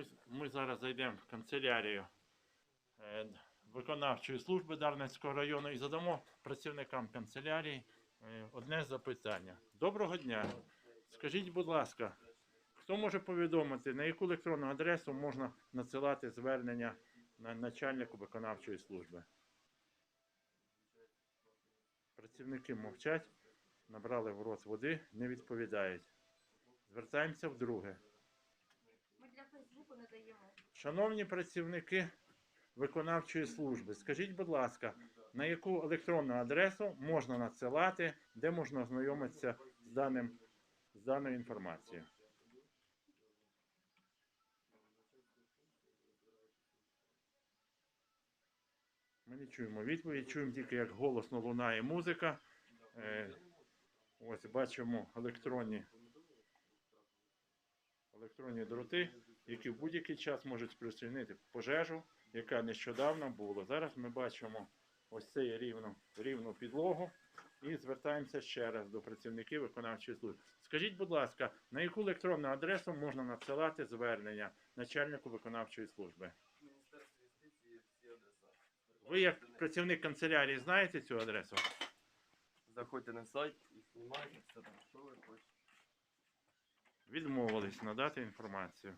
Ми, ми зараз зайдемо в канцелярію е, виконавчої служби Дарницького району і задамо працівникам канцелярії е, одне запитання. Доброго дня. Скажіть, будь ласка, хто може повідомити, на яку електронну адресу можна надсилати звернення на начальнику виконавчої служби? Працівники мовчать, набрали в рот води, не відповідають. Звертаємося вдруге. Ми для не даємо. Шановні працівники виконавчої служби, скажіть, будь ласка, на яку електронну адресу можна надсилати, де можна ознайомитися з, даним, з даною інформацією? Ми не чуємо відповідь, чуємо тільки, як голосно лунає музика. Е, ось бачимо електронні, електронні дроти, які в будь-який час можуть спричинити пожежу, яка нещодавно була. Зараз ми бачимо ось цей рівну, рівну підлогу і звертаємося ще раз до працівників виконавчої служби. Скажіть, будь ласка, на яку електронну адресу можна надсилати звернення начальнику виконавчої служби? Ви, як працівник канцелярії, знаєте цю адресу? Заходьте на сайт і знімайте все там. Відмовились надати інформацію.